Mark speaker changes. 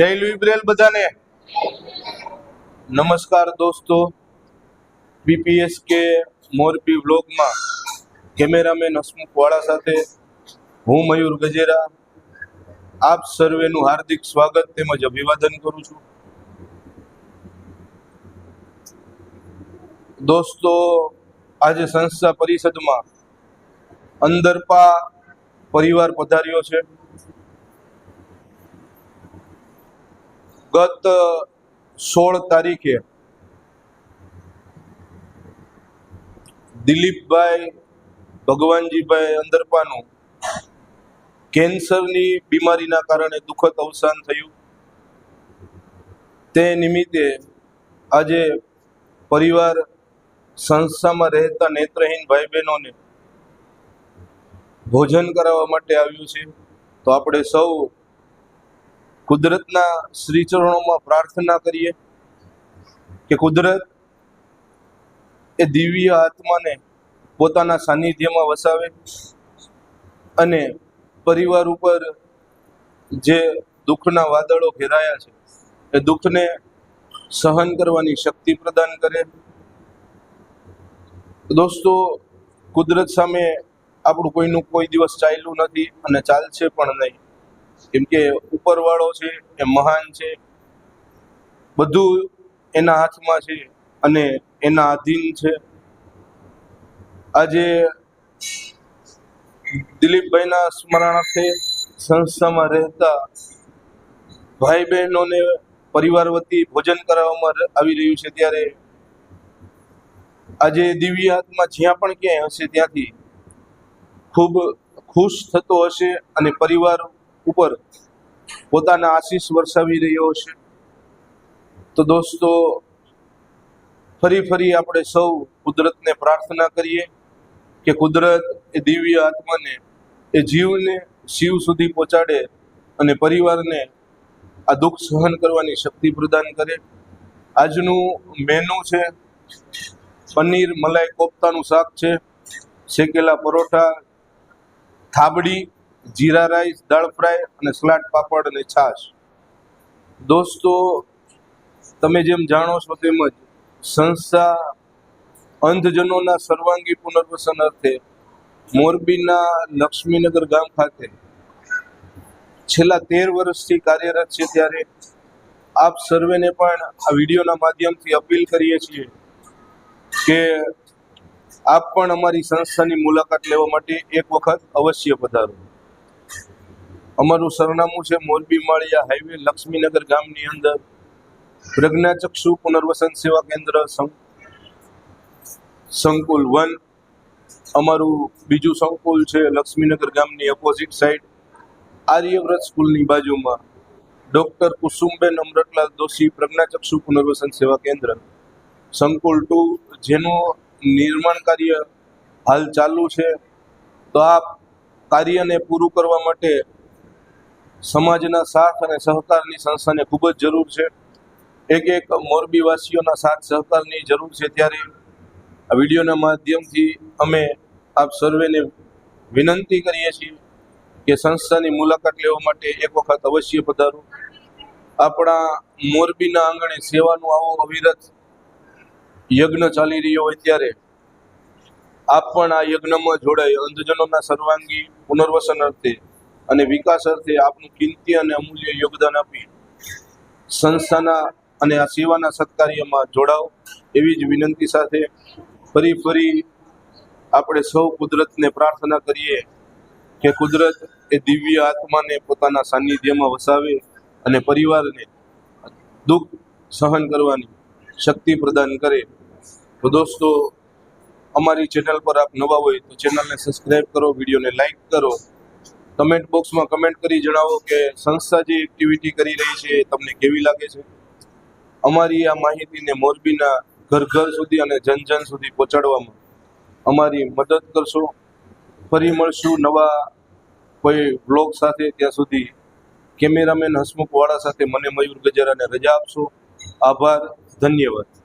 Speaker 1: જય લુઈબ્રેલ બધાને. નમસ્કાર દોસ્તો. બીપીએસ કે મોરબી વ્લોગમાં કેમેરામેન હસમુખ વાળા સાથે હું મયુર ગજેરા. આપ સર્વેનું હાર્દિક સ્વાગત તેમજ અભિવાદન કરું છું. દોસ્તો, આજે સંસ્થા પરિષદમાં અંદરપા પરિવાર પધાર્યો છે. ગત સોળ તારીખે દિલીપભાઈ ભગવાનજીભાઈ અંદરપાનું કેન્સરની બીમારીના કારણે દુઃખદ અવસાન થયું. તે નિમિત્તે આજે પરિવાર સંસ્થામાં રહેતા નેત્રહીન ભાઈ બહેનોને ભોજન કરાવવા માટે આવ્યું છે. તો આપણે સૌ કુદરતના શ્રી ચરણોમાં પ્રાર્થના કરીએ કે કુદરત એ દિવ્ય આત્માને પોતાના સાનિધ્યમાં વસાવે અને પરિવાર ઉપર જે દુઃખના વાદળો ઘેરાયા છે, એ દુઃખને સહન કરવાની શક્તિ પ્રદાન કરે. દોસ્તો, કુદરત સામે આપણું કોઈનું કોઈ દિવસ ચાલ્યું નથી અને ચાલશે પણ નહીં. કેમ કે ઉપરવાળો છે, એ મહાન છે, બધું એના હાથમાં છે અને એના આધીન છે. આજે દિલીપભાઈના સ્મરણાર્થે સંસ્થામાં રહેતા ભાઈ બહેનોને પરિવાર વતી ભોજન કરાવવામાં આવી રહ્યું છે ત્યારે આજે દિવ્ય આત્મા જ્યાં પણ ક્યાંય હશે ત્યાંથી ખૂબ ખુશ થતો હશે અને પરિવાર ઉપર પોતાના આશીષ વરસાવી રહ્યો હશે. તો દોસ્તો, ફરી ફરી આપણે સૌ કુદરતને પ્રાર્થના કરીએ કે કુદરત એ દિવ્ય આત્માને, એ જીવને શિવ સુધી પહોંચાડે અને પરિવારને આ દુઃખ સહન કરવાની શક્તિ પ્રદાન કરે. આજનું મેનુ છે પનીર મલાઈ કોફતાનું શાક છે, શેકેલા પરોઠા, થાબડી જીરા રાઈસ, દાળ ફ્રાય અને સલાડ, પાપડ અને છાશ. દોસ્તો, તમે જેમ જાણો છો તેમજ સંસ્થા અંધજનોના સર્વાંગી પુનર્વસન અર્થે મોરબીના લક્ષ્મીનગર ગામ ખાતે છેલ્લા તેર વર્ષથી કાર્યરત છે ત્યારે આપ સર્વેને પણ આ વિડીયોના માધ્યમથી અપીલ કરીએ છીએ કે આપ પણ અમારી સંસ્થાની મુલાકાત લેવા માટે એક વખત અવશ્ય પધારો. અમારું સરનામું છે મોરબી માળિયા હાઈવે, લક્ષ્મીનગર ગામની અંદર. પ્રજ્ઞાચક્ષુ પુનર્વસન સેવા કેન્દ્ર, સંકુલ વન. અમારું બીજું સંકુલ છે લક્ષ્મીનગર ગામની ઓપોઝિટ સાઈડ આર્યવ્રત સ્કૂલની બાજુમાં. ડૉક્ટર કુસુમબેન અમરતલાલ દોશી પ્રજ્ઞાચક્ષુ પુનર્વસન સેવા કેન્દ્ર. સંકુલ ટુ, જેનું નિર્માણ કાર્ય હાલ ચાલુ છે. તો આ કાર્યને પૂરું કરવા માટે સમાજના સાથ અને સહકારની સંસ્થાને ખૂબ જ જરૂર છે. એક એક મોરબીવાસીઓના સાથ સહકારની જરૂર છે ત્યારે આ વિડીયોના માધ્યમથી અમે આપ સર્વેને વિનંતી કરીએ છીએ કે સંસ્થાની મુલાકાત લેવા માટે એક વખત અવશ્ય પધારો. આપણા મોરબીના આંગણે સેવાનું આવો અવિરત યજ્ઞ ચાલી રહ્યો હોય ત્યારે આપ પણ આ યજ્ઞમાં જોડાય. અંધજનોના સર્વાંગી પુનર્વસન અર્થે અને વિકાસ અર્થે આપનું કિંમતી અને અમૂલ્ય યોગદાન આપી સંસ્થાના અને આ સેવાના સત્કાર્યમાં જોડાઓ. એવી જ વિનંતી સાથે ફરી ફરી આપણે સૌ કુદરતને પ્રાર્થના કરીએ કે કુદરત એ દિવ્ય આત્માને પોતાના સાનિધ્યમાં વસાવે અને પરિવારને દુઃખ સહન કરવાની શક્તિ પ્રદાન કરે. તો દોસ્તો, અમારી ચેનલ પર આપ નવા હોય તો ચેનલને સબસ્ક્રાઇબ કરો, વિડીયોને લાઈક કરો. કમેન્ટ બોક્સમાં કમેન્ટ કરી જણાવો કે સંસ્થા જે એક્ટિવિટી કરી રહી છે એ તમને કેવી લાગે છે? અમારી આ માહિતીને મોરબીના ઘર ઘર સુધી અને જન જન સુધી પહોંચાડવામાં અમારી મદદ કરશો. ફરી મળશું નવા કોઈ બ્લોગ સાથે. ત્યાં સુધી કેમેરામેન હસમુખવાળા સાથે મને મયુર ગજરાને રજા આપશો. આભાર. ધન્યવાદ.